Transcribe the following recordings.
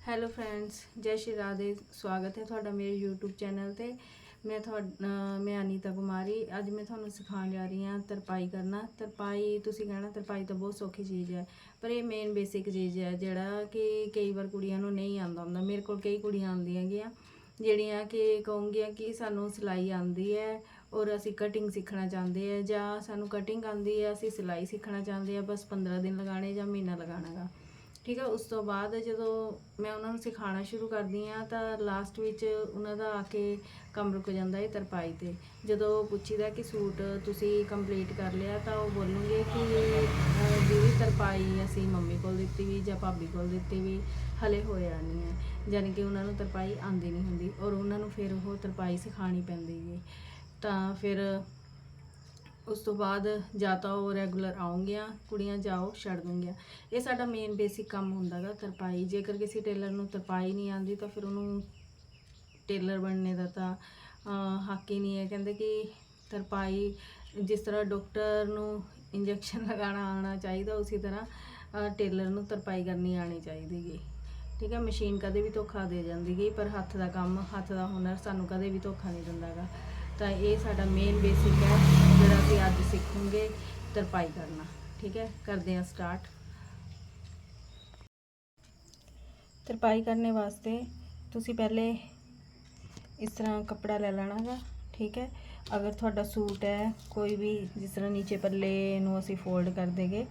Hello friends ਜੈ ਸ਼੍ਰੀ ਰਾਧੇ ਸਵਾਗਤ ਹੈ ਤੁਹਾਡਾ ਮੇਰੇ YouTube ਚੈਨਲ ਤੇ। ਮੈਂ ਤੁਹਾਡਾ ਮੈਂ ਅਨੀਤਾ ਕੁਮਾਰੀ। ਅੱਜ ਮੈਂ ਤੁਹਾਨੂੰ ਸਿਖਾਉਣ ਜਾ ਰਹੀ ਹਾਂ ਤਰਪਾਈ ਕਰਨਾ। ਤਰਪਾਈ, ਤੁਸੀਂ ਕਹਿਣਾ ਤਰਪਾਈ ਤਾਂ ਬਹੁਤ ਸੌਖੀ ਚੀਜ਼ ਹੈ, ਪਰ ਇਹ ਮੇਨ ਬੇਸਿਕ ਚੀਜ਼ ਹੈ, ਜਿਹੜਾ ਕਿ ਕਈ ਵਾਰ ਕੁੜੀਆਂ ਨੂੰ ਨਹੀਂ ਆਉਂਦਾ ਹੁੰਦਾ। ਮੇਰੇ ਕੋਲ ਕਈ ਕੁੜੀਆਂ ਆਉਂਦੀਆਂ ਗੀਆਂ ਜਿਹੜੀਆਂ ਕਿ ਕਹੂੰਗੀਆਂ ਕਿ ਸਾਨੂੰ ਸਿਲਾਈ ਆਉਂਦੀ ਹੈ ਔਰ ਅਸੀਂ ਕਟਿੰਗ ਸਿੱਖਣਾ ਚਾਹੁੰਦੇ ਆ ਜਾਂ ਸਾਨੂੰ ਕਟਿੰਗ ਆਉਂਦੀ ਹੈ, ਅਸੀਂ ਸਿਲਾਈ ਸਿੱਖਣਾ ਚਾਹੁੰਦੇ ਆ ਬਸ 15 ਦਿਨ ਲਗਾਣੇ ਜਾਂ ਮਹੀਨਾ ਲਗਾਉਣਾ ਗਾ ਠੀਕ ਹੈ ਉਸ ਤੋਂ ਬਾਅਦ ਜਦੋਂ ਮੈਂ ਉਹਨਾਂ ਨੂੰ ਸਿਖਾਉਣਾ ਸ਼ੁਰੂ ਕਰਦੀ ਆ ਤਾਂ ਲਾਸਟ ਵਿੱਚ ਉਹਨਾਂ ਦਾ ਆ ਕੇ ਕੰਮ ਰੁਕ ਜਾਂਦਾ ਹੈ ਤਰਪਾਈ ਤੇ। ਜਦੋਂ ਪੁੱਛੀਦਾ ਕਿ ਸੂਟ ਤੁਸੀਂ ਕੰਪਲੀਟ ਕਰ ਲਿਆ ਤਾਂ ਉਹ ਬੋਲਣਗੇ ਕਿ ਜਿਹੜੀ ਤਰਪਾਈ ਅਸੀਂ ਮੰਮੀ ਕੋਲ ਦਿੱਤੀ ਵੀ ਜਾਂ ਭਾਬੀ ਕੋਲ ਦਿੱਤੀ ਵੀ ਹਲੇ ਹੋਇਆ ਨਹੀਂ ਹੈ। ਯਾਨੀ ਕਿ ਉਹਨਾਂ ਨੂੰ ਤਰਪਾਈ ਆਉਂਦੀ ਨਹੀਂ ਹੁੰਦੀ ਔਰ ਉਹਨਾਂ ਨੂੰ ਫਿਰ ਉਹ ਤਰਪਾਈ ਸਿਖਾਣੀ ਪੈਂਦੀ ਹੈ। ਤਾਂ ਫਿਰ ਉਸ ਤੋਂ ਬਾਅਦ ਜਾਂ ਤਾਂ ਉਹ ਰੈਗੂਲਰ ਆਉਂਗੀਆਂ, ਕੁੜੀਆਂ ਜਾਓ ਛੱਡ ਦੂੰਗੀਆਂ। ਇਹ ਸਾਡਾ ਮੇਨ ਬੇਸਿਕ ਕੰਮ ਹੁੰਦਾਗਾ ਤਰਪਾਈ। ਜੇਕਰ ਕਿਸੇ ਟੇਲਰ ਨੂੰ ਤਰਪਾਈ ਨਹੀਂ ਆਉਂਦੀ ਤਾਂ ਫਿਰ ਉਹਨੂੰ ਟੇਲਰ ਬਣਨੇ ਦਾ ਤਾਂ ਹੱਕ ਹੀ ਨਹੀਂ ਹੈ। ਕਹਿੰਦੇ ਕਿ ਤਰਪਾਈ, ਜਿਸ ਤਰ੍ਹਾਂ ਡਾਕਟਰ ਨੂੰ ਇੰਜੈਕਸ਼ਨ ਲਗਾਉਣਾ, ਆਉਣਾ ਚਾਹੀਦਾ, ਉਸੇ ਤਰ੍ਹਾਂ ਟੇਲਰ ਨੂੰ ਤਰਪਾਈ ਕਰਨੀ ਆਣੀ ਚਾਹੀਦੀ ਗੀ। ਠੀਕ ਹੈ ਮਸ਼ੀਨ ਕਦੇ ਵੀ ਧੋਖਾ ਦੇ ਜਾਂਦੀ ਗੀ, ਪਰ ਹੱਥ ਦਾ ਕੰਮ, ਹੱਥ ਦਾ ਹੁਨਰ ਸਾਨੂੰ ਕਦੇ ਵੀ ਧੋਖਾ ਨਹੀਂ ਦਿੰਦਾਗਾ। ਤਾਂ ਇਹ ਸਾਡਾ ਮੇਨ ਬੇਸਿਕ ਹੈ, ਜਿਹੜਾ ਅਸੀਂ ਅੱਜ ਸਿੱਖਾਂਗੇ ਤਰਪਾਈ ਕਰਨਾ। ਠੀਕ ਹੈ? ਕਰਦੇ ਹਾਂ ਸਟਾਰਟ ਤਰਪਾਈ ਕਰਨੇ ਵਾਸਤੇ ਤੁਸੀਂ ਪਹਿਲੇ ਇਸ ਤਰ੍ਹਾਂ ਕੱਪੜਾ ਲੈ ਲੈਣਾ ਲੈਣਾਗਾ ਠੀਕ ਹੈ? ਅਗਰ ਤੁਹਾਡਾ ਸੂਟ ਹੈ, ਕੋਈ ਵੀ ਜਿਸ ਤਰ੍ਹਾਂ ਨੀਚੇ ਪੱਲੇ ਨੂੰ ਅਸੀਂ ਫੋਲਡ ਕਰ ਦੇਗੇ,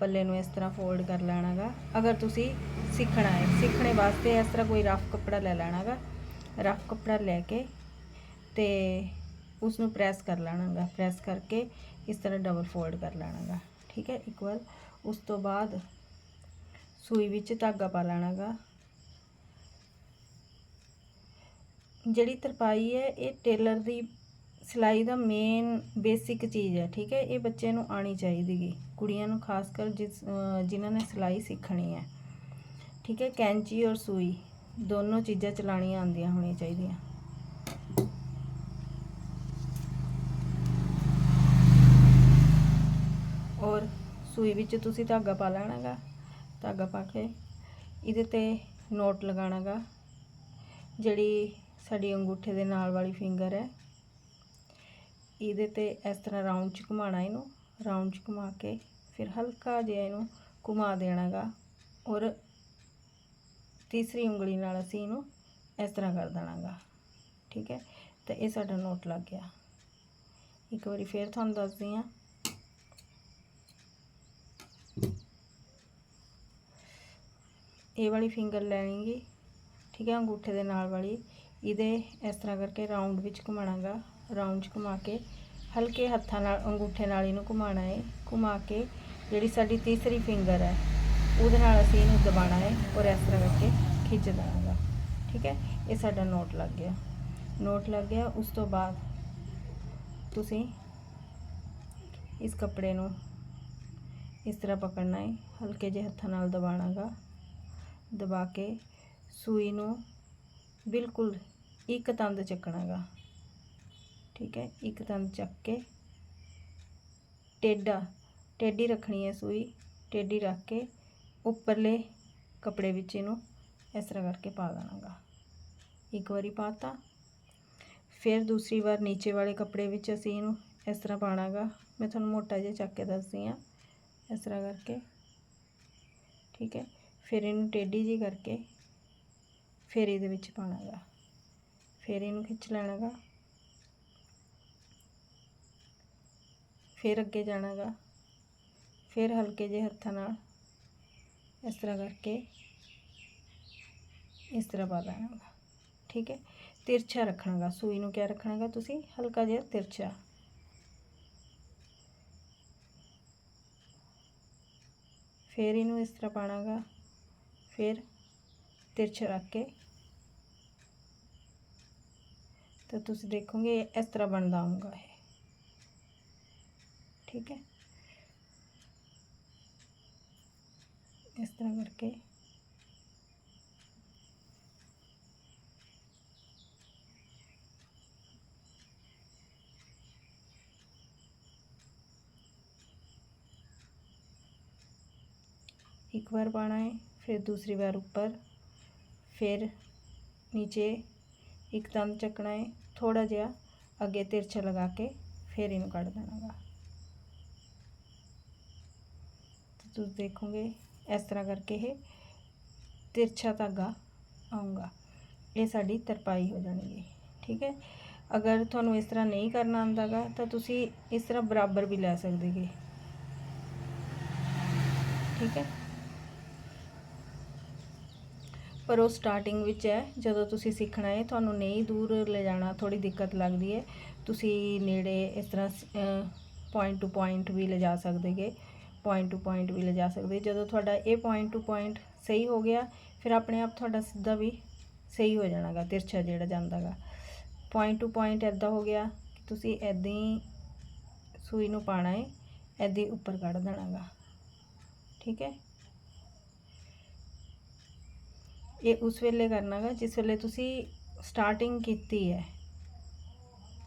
ਪੱਲੇ ਨੂੰ ਇਸ ਤਰ੍ਹਾਂ ਫੋਲਡ ਕਰ ਲੈਣਾਗਾ ਅਗਰ ਤੁਸੀਂ ਸਿੱਖਣਾ ਹੈ, ਸਿੱਖਣੇ ਵਾਸਤੇ ਇਸ ਤਰ੍ਹਾਂ ਕੋਈ ਰਫ ਕੱਪੜਾ ਲੈ ਲੈਣਾਗਾ ਰਫ ਕੱਪੜਾ ਲੈ ਕੇ ਤੇ ਉਸ ਨੂੰ ਪ੍ਰੈਸ ਕਰ ਲੈਣਾਗਾ। ਪ੍ਰੈਸ ਕਰਕੇ ਇਸ ਤਰ੍ਹਾਂ ਡਬਲ ਫੋਲਡ ਕਰ ਲੈਣਾਗਾ। ਠੀਕ ਹੈ ਇਕੁਅਲ ਉਸ ਤੋਂ ਬਾਅਦ ਸੂਈ ਵਿੱਚ ਧਾਗਾ ਪਾ ਲੈਣਾਗਾ। ਜਿਹੜੀ ਤਰਪਾਈ ਹੈ, ਇਹ ਟੇਲਰ ਦੀ ਸਿਲਾਈ ਦਾ ਮੇਨ ਬੇਸਿਕ ਚੀਜ਼ ਹੈ। ਠੀਕ ਹੈ, ਇਹ ਬੱਚੇ ਨੂੰ ਆਣੀ ਚਾਹੀਦੀ ਗੀ। ਕੁੜੀਆਂ ਨੂੰ ਖਾਸ ਕਰ ਜਿਸ ਜਿਨ੍ਹਾਂ ਨੇ ਸਿਲਾਈ ਸਿੱਖਣੀ ਹੈ। ਠੀਕ ਹੈ, ਕੈਂਚੀ ਔਰ ਸੂਈ ਦੋਨੋਂ ਚੀਜ਼ਾਂ ਚਲਾਣੀਆਂ ਆਉਂਦੀਆਂ ਹੋਣੀਆਂ ਚਾਹੀਦੀਆਂ ਔਰ ਸੂਈ ਵਿੱਚ ਤੁਸੀਂ ਧਾਗਾ ਪਾ ਲੈਣਾਗਾ, ਧਾਗਾ ਪਾ ਕੇ ਇਹਦੇ ਤੇ ਨੋਟ ਲਗਾਣਾਗਾ ਜਿਹੜੀ ਸਾਡੀ ਅੰਗੂਠੇ ਦੇ ਨਾਲ ਵਾਲੀ ਫਿੰਗਰ ਹੈ। ਇਹਦੇ ਤੇ ਇਸ ਤਰ੍ਹਾਂ ਰਾਉਂਡ ਚ ਘੁਮਾਣਾ ਇਹਨੂੰ ਰਾਉਂਡ ਚ ਘੁਮਾ ਕੇ ਫਿਰ ਹਲਕਾ ਜਿਹਾ ਇਹਨੂੰ ਘੁਮਾ ਦੇਣਾਗਾ ਔਰ ਤੀਸਰੀ ਉਂਗਲੀ ਨਾਲ ਅਸੀਂ ਇਹਨੂੰ ਇਸ ਤਰ੍ਹਾਂ ਕਰ ਦੇਣਾਗਾ, ਠੀਕ ਹੈ। ਤਾਂ ਇਹ ਸਾਡਾ ਨੋਟ ਲੱਗ ਗਿਆ। ਇੱਕ ਵਾਰੀ ਫੇਰ ਤੁਹਾਨੂੰ ਦੱਸਦੀ ਹਾਂ। ਇਹ ਵਾਲੀ ਫਿੰਗਰ ਲੈਣੀਗੀ ਠੀਕ ਹੈ, ਅੰਗੂਠੇ ਦੇ ਨਾਲ ਵਾਲੀ। ਇਹਦੇ ਇਸ ਤਰ੍ਹਾਂ ਕਰਕੇ ਰਾਉਂਡ ਵਿੱਚ ਘੁਮਾਣਾਗਾ ਰਾਉਂਡ 'ਚ ਘੁਮਾ ਕੇ ਹਲਕੇ ਹੱਥਾਂ ਨਾਲ, ਅੰਗੂਠੇ ਨਾਲ ਇਹਨੂੰ ਘੁਮਾਣਾ ਹੈ। ਘੁਮਾ ਕੇ ਜਿਹੜੀ ਸਾਡੀ ਤੀਸਰੀ ਫਿੰਗਰ ਹੈ, ਉਹਦੇ ਨਾਲ ਅਸੀਂ ਇਹਨੂੰ ਦਬਾਣਾ ਹੈ ਔਰ ਇਸ ਤਰ੍ਹਾਂ ਕਰਕੇ ਖਿੱਚ ਦੇਣਾਗਾ ਠੀਕ ਹੈ। ਇਹ ਸਾਡਾ ਨੋਟ ਲੱਗ ਗਿਆ। ਨੋਟ ਲੱਗ ਗਿਆ, ਉਸ ਤੋਂ ਬਾਅਦ ਤੁਸੀਂ ਇਸ ਕੱਪੜੇ ਨੂੰ ਇਸ ਤਰ੍ਹਾਂ ਪਕੜਨਾ ਹੈ, ਹਲਕੇ ਜਿਹੇ ਹੱਥਾਂ ਨਾਲ ਦਬਾਣਾਗਾ ਦਬਾ ਕੇ ਸੂਈ ਨੂੰ ਬਿਲਕੁਲ ਇੱਕ ਤੰਦ ਚੱਕਣਾਗਾ। ਠੀਕ ਹੈ, ਇੱਕ ਤੰਦ ਚੱਕ ਕੇ ਟੇਡਾ ਟੇਢੀ ਰੱਖਣੀ ਹੈ ਸੂਈ, ਟੇਢੀ ਰੱਖ ਕੇ ਉੱਪਰਲੇ ਕੱਪੜੇ ਵਿੱਚ ਇਹਨੂੰ ਇਸ ਤਰ੍ਹਾਂ ਕਰਕੇ ਪਾ ਦੇਣਾਗਾ। ਇੱਕ ਵਾਰੀ ਪਾਤਾ ਫਿਰ ਦੂਸਰੀ ਵਾਰ ਨੀਚੇ ਵਾਲੇ ਕੱਪੜੇ ਵਿੱਚ ਅਸੀਂ ਇਹਨੂੰ ਇਸ ਤਰ੍ਹਾਂ ਪਾਣਾਗਾ। ਮੈਂ ਤੁਹਾਨੂੰ ਮੋਟਾ ਜਿਹਾ ਚੱਕ ਕੇ ਦੱਸਦੀ ਹਾਂ ਇਸ ਤਰ੍ਹਾਂ ਕਰਕੇ। ਠੀਕ ਹੈ ਫਿਰ ਇਹਨੂੰ ਟੇਢੀ ਜੀ ਕਰਕੇ ਫਿਰ ਇਹਦੇ ਵਿੱਚ ਪਾਣਾਗਾ ਫਿਰ ਇਹਨੂੰ ਖਿੱਚ ਲੈਣਾਗਾ। ਫਿਰ ਅੱਗੇ ਜਾਣਾਗਾ। ਫਿਰ ਹਲਕੇ ਜਿਹੇ ਹੱਥਾਂ ਨਾਲ ਇਸ ਤਰ੍ਹਾਂ ਕਰਕੇ ਇਸ ਤਰ੍ਹਾਂ ਪਾ ਲੈਣਾਗਾ। ਠੀਕ ਹੈ? ਤਿਰਛਾ ਰੱਖਣਾਗਾ। ਸੂਈ ਨੂੰ ਕਿਆ ਰੱਖਣਾਗਾ ਤੁਸੀਂ? ਹਲਕਾ ਜਿਹਾ ਤਿਰਛਾ। ਫਿਰ ਇਹਨੂੰ ਇਸ ਤਰ੍ਹਾਂ ਪਾਣਾਗਾ। ਫਿਰ ਤਿਰਛਾ ਰੱਖ ਕੇ ਤਾਂ ਤੁਸੀਂ ਦੇਖੋਗੇ ਇਸ ਤਰ੍ਹਾਂ ਬਣਦਾ ਆਊਗਾ ਇਹ ਠੀਕ ਹੈ ਇਸ ਤਰ੍ਹਾਂ ਕਰਕੇ ਇੱਕ बार पाना है फिर दूसरी बार ऊपर ਫਿਰ ਨੀਚੇ ਇੱਕ ਦੰਦ ਚੱਕਣਾ ਹੈ ਥੋੜਾ ਜਿਹਾ ਅੱਗੇ ਤਿਰਛਾ ਲਗਾ ਕੇ ਫਿਰ ਇਹਨੂੰ ਕੱਢ ਦੇਣਾ ਗਾ ਤੇ ਤੁਸੀਂ ਦੇਖੋਗੇ ਇਸ ਤਰ੍ਹਾਂ ਕਰਕੇ ਇਹ ਤਿਰਛਾ ਧਾਗਾ ਆਊਗਾ ਇਹ ਸਾਡੀ ਤਰਪਾਈ ਹੋ ਜਾਣੀ ਹੈ ਠੀਕ ਹੈ ਅਗਰ ਤੁਹਾਨੂੰ ਇਸ ਤਰ੍ਹਾਂ ਨਹੀਂ ਕਰਨਾ ਆਉਂਦਾਗਾ ਤਾਂ ਤੁਸੀਂ ਇਸ ਤਰ੍ਹਾਂ ਬਰਾਬਰ ਵੀ ਲੈ ਸਕਦੇਗੇ ਠੀਕ ਹੈ ਪਰ ਉਹ ਸਟਾਰਟਿੰਗ ਵਿੱਚ ਹੈ। ਜਦੋਂ ਤੁਸੀਂ ਸਿੱਖਣਾ ਹੈ, ਤੁਹਾਨੂੰ ਨਹੀਂ ਦੂਰ ਲੈ ਜਾਣਾ ਥੋੜੀ ਦਿੱਕਤ ਲੱਗਦੀ ਹੈ। ਤੁਸੀਂ ਨੇੜੇ ਇਸ ਤਰ੍ਹਾਂ ਪੁਆਇੰਟ ਟੂ ਪੁਆਇੰਟ ਵੀ ਲਿਜਾ ਸਕਦੇਗੇ। ਪੁਆਇੰਟ ਟੂ ਪੁਆਇੰਟ ਵੀ ਲਿਜਾ ਸਕਦੇ। ਜਦੋਂ ਤੁਹਾਡਾ ਇਹ ਪੁਆਇੰਟ ਟੂ ਪੁਆਇੰਟ ਸਹੀ ਹੋ ਗਿਆ, ਫਿਰ ਆਪਣੇ ਆਪ ਤੁਹਾਡਾ ਸਿੱਧਾ ਵੀ ਸਹੀ ਹੋ ਜਾਣਾਗਾ, ਤਿਰਛਾ ਜਿਹੜਾ ਜਾਂਦਾਗਾ। ਪੁਆਇੰਟ ਟੂ ਪੁਆਇੰਟ ਐਦਾਂ ਹੋ ਗਿਆ ਕਿ ਤੁਸੀਂ ਐਦਾਂ ਹੀ ਸੂਈ ਨੂੰ ਪਾਣਾ ਹੈ ਐਦਾਂ ਹੀ ਉੱਪਰ ਕੱਢ ਦੇਣਾਗਾ। ਠੀਕ ਹੈ? ਇਹ ਉਸ ਵੇਲੇ ਕਰਨਾਗਾ ਜਿਸ ਵੇਲੇ ਤੁਸੀਂ ਸਟਾਰਟਿੰਗ ਕੀਤੀ ਹੈ।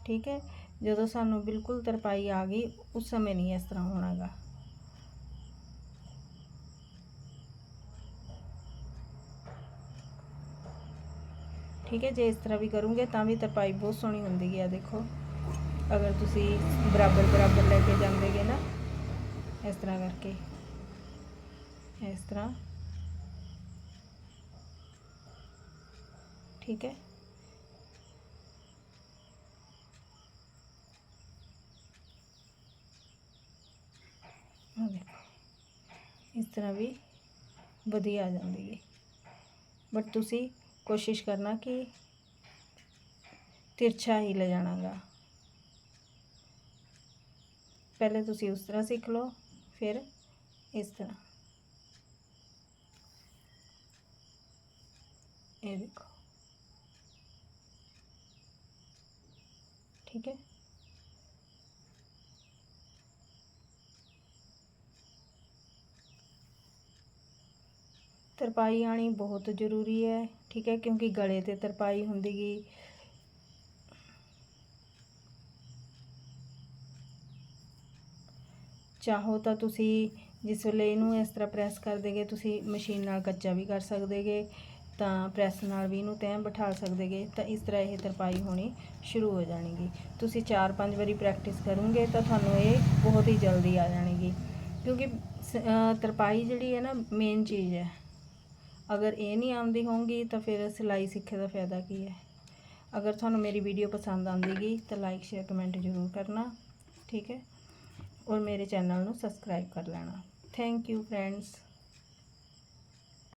ਠੀਕ ਹੈ? ਜਦੋਂ ਸਾਨੂੰ ਬਿਲਕੁਲ ਤਰਪਾਈ ਆ ਗਈ, ਉਸ ਸਮੇਂ ਨਹੀਂ ਇਸ ਤਰ੍ਹਾਂ ਹੋਣਾਗਾ ਠੀਕ ਹੈ? ਜੇ ਇਸ ਤਰ੍ਹਾਂ ਵੀ ਕਰੋਗੇ, ਤਾਂ ਵੀ ਤਰਪਾਈ ਬਹੁਤ ਸੋਹਣੀ ਹੁੰਦੀ ਹੈ, ਦੇਖੋ। ਅਗਰ ਤੁਸੀਂ ਬਰਾਬਰ ਬਰਾਬਰ ਲੈ ਕੇ ਜਾਂਦੇਗੇ ਨਾ, ਇਸ ਤਰ੍ਹਾਂ ਕਰਕੇ। ਇਸ ਤਰ੍ਹਾਂ। ਠੀਕ ਹੈ ਆਹ ਦੇਖੋ ਇਸ ਤਰ੍ਹਾਂ ਵੀ ਵਧੀਆ ਆ ਜਾਂਦੀ ਹੈ ਬਟ ਤੁਸੀਂ ਕੋਸ਼ਿਸ਼ ਕਰਨਾ ਕਿ ਤਿਰਛਾ ਹੀ ਲੈ ਜਾਣਾਗਾ ਪਹਿਲੇ ਤੁਸੀਂ ਉਸ ਤਰ੍ਹਾਂ ਸਿੱਖ ਲਓ ਫਿਰ ਇਸ ਤਰ੍ਹਾਂ ਇਹ ਦੇਖੋ ਠੀਕ ਹੈ ਤਰਪਾਈ ਆਣੀ ਬਹੁਤ ਜ਼ਰੂਰੀ ਹੈ ਠੀਕ ਹੈ ਕਿਉਂਕਿ ਗਲੇ ਤੇ ਤਰਪਾਈ ਹੁੰਦੀ ਗਈ ਚਾਹੋ ਤਾਂ ਤੁਸੀਂ ਜਿਸ ਵੇਲੇ ਇਹਨੂੰ ਇਸ ਤਰ੍ਹਾਂ ਪ੍ਰੈਸ ਕਰ ਦੇਗੇ ਤੁਸੀਂ ਮਸ਼ੀਨ ਨਾਲ ਕੱਚਾ ਵੀ ਕਰ ਸਕਦੇਗੇ ਤਾਂ ਪ੍ਰੈਸ ਨਾਲ ਵੀ ਇਹਨੂੰ ਤੈਅ ਬਿਠਾ ਸਕਦੇਗੇ ਤਾਂ ਇਸ ਤਰ੍ਹਾਂ ਇਹ ਤਰਪਾਈ ਹੋਣੀ ਸ਼ੁਰੂ ਹੋ ਜਾਣੀਗੀ। ਤੁਸੀਂ 4-5 ਵਾਰੀ ਪ੍ਰੈਕਟਿਸ ਕਰੋਗੇ ਤਾਂ ਤੁਹਾਨੂੰ ਇਹ ਬਹੁਤ ਹੀ ਜਲਦੀ ਆ ਜਾਣੀਗੀ। ਕਿਉਂਕਿ ਸ- ਤਰਪਾਈ ਜਿਹੜੀ ਹੈ ਨਾ ਮੇਨ ਚੀਜ਼ ਹੈ। ਅਗਰ ਇਹ ਨਹੀਂ ਆਉਂਦੀ ਹੋਊਗੀ ਤਾਂ ਫਿਰ ਸਿਲਾਈ ਸਿੱਖੇ ਦਾ ਫਾਇਦਾ ਕੀ ਹੈ? ਅਗਰ ਤੁਹਾਨੂੰ ਮੇਰੀ ਵੀਡੀਓ ਪਸੰਦ ਆਉਂਦੀਗੀ ਤਾਂ ਲਾਈਕ ਸ਼ੇਅਰ ਕਮੈਂਟ ਜ਼ਰੂਰ ਕਰਨਾ, ਠੀਕ ਹੈ? ਔਰ ਮੇਰੇ ਚੈਨਲ ਨੂੰ ਸਬਸਕ੍ਰਾਈਬ ਕਰ ਲੈਣਾ। Thank you friends